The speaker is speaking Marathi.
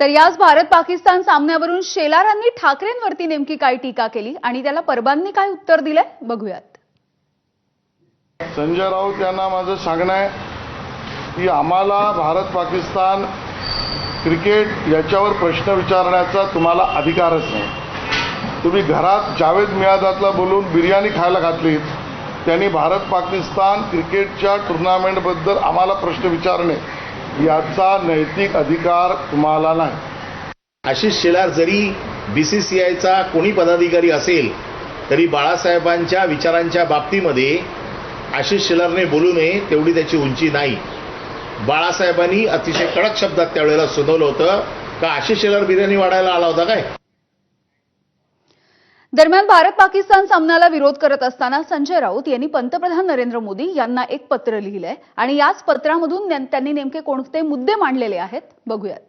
तर याच भारत पाकिस्तान सामन्यावरून शेलारांनी ठाकरेंवरती नेमकी काय टीका केली आणि त्याला परबांनी काय उत्तर दिलंय बघूयात. संजय राऊत यांना माझं सांगणं आहे की आम्हाला भारत पाकिस्तान क्रिकेट याच्यावर प्रश्न विचारण्याचा तुम्हाला अधिकारच नाही. तुम्ही घरात जावेद मियादातला बोलून बिर्याणी खायला घातलीत त्यांनी भारत पाकिस्तान क्रिकेटच्या टुर्नामेंटबद्दल आम्हाला प्रश्न विचारणे याचा नैतिक अधिकार तुम्हाला नाही. आशिष शेलार जरी बी सी सी आयचा कोणी पदाधिकारी असेल तरी बाळासाहेबांच्या विचारांच्या बाबतीमध्ये आशिष शेलारने बोलू नये तेवढी त्याची उंची नाही. बाळासाहेबांनी अतिशय कडक शब्दात त्यावेळेला सुनावलं होतं का आशिष शेलार बिर्याणी वाढायला आला होता काय? दरम्यान भारत पाकिस्तान सामन्याला विरोध करत असताना संजय राऊत यांनी पंतप्रधान नरेंद्र मोदी यांना एक पत्र लिहिलंय. आणि याच पत्रामधून त्यांनी नेमके कोणते मुद्दे मांडलेले आहेत बघूयात.